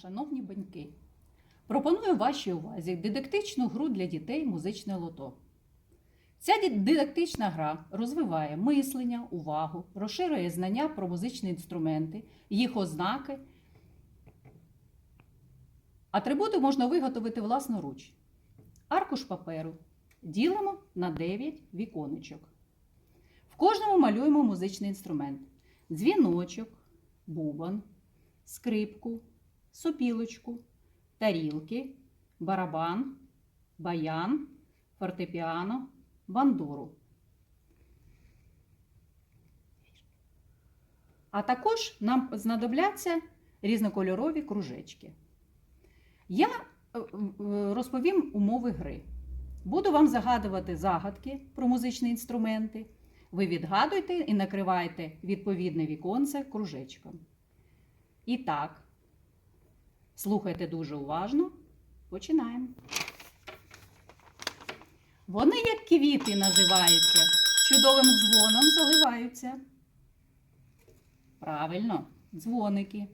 Шановні баньки, пропоную вашій увазі дидактичну гру для дітей музичне лото. Ця дидактична гра розвиває мислення, увагу, розширює знання про музичні інструменти, їх ознаки. Атрибути можна виготовити власноруч. Аркуш паперу ділимо на 9 віконечок. В кожному малюємо музичний інструмент: дзвіночок, бубон, скрипку, сопілочку, тарілки, барабан, баян, фортепіано, бандуру. А також нам знадобляться різнокольорові кружечки. Я е, е, розповім умови гри. Буду вам загадувати загадки про музичні інструменти. Ви відгадуєте і накриваєте відповідне віконце кружечком. І так, слухайте дуже уважно. Починаємо. Вони, як квіти, називаються, чудовим дзвоном заливаються. Правильно, дзвоники.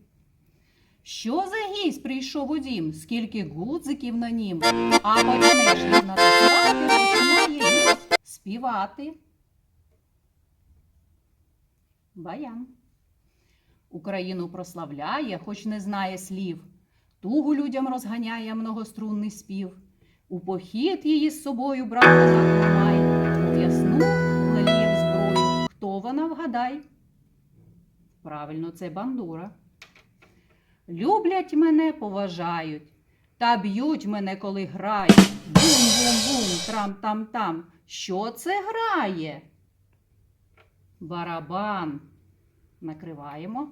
Що за гість прийшов у дім, скільки гудзиків на нім, а почнеш їх натискати, починає співати. Баян. Україну прославляє, хоч не знає слів. Тугу людям розганяє многострунний спів. У похід її з собою брав козак Мамай, у ясну лелієм зброю. Хто вона вгадай? Правильно, це бандура. Люблять мене, поважають, та б'ють мене, коли грають. Бум-бум-бум, трам-там-там. Що це грає? Барабан. Накриваємо.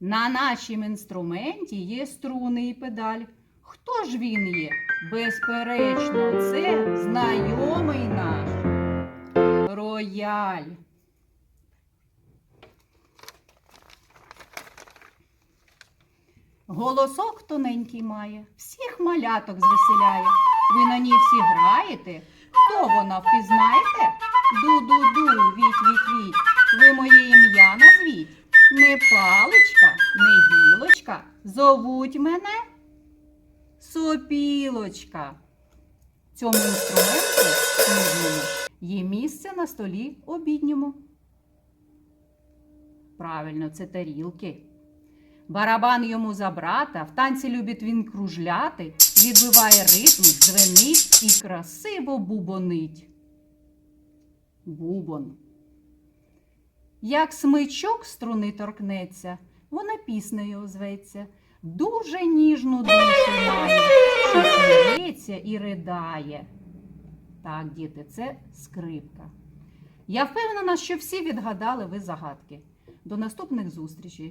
На нашім інструменті є струни і педаль. Хто ж він є? Безперечно, це знайомий наш рояль. Голосок тоненький має, всіх маляток звеселяє. Ви на ній всі граєте. Хто вона впізнаєте? Ду-ду-ду, віть-віть-віть. Ви моє ім'я назвіть. Не паличка, не гілочка. Зовуть мене сопілочка. Цьому інструменту ніжному є місце на столі обідньому. Правильно, це тарілки. Барабан йому за брата, в танці любить він кружляти, відбиває ритм, дзвенить і красиво бубонить. Бубон. Як смичок струни торкнеться, вона піснею озветься. Дуже ніжну душу має, що сміється і ридає. Так, діти, це скрипка. Я впевнена, що всі відгадали ви загадки. До наступних зустрічей!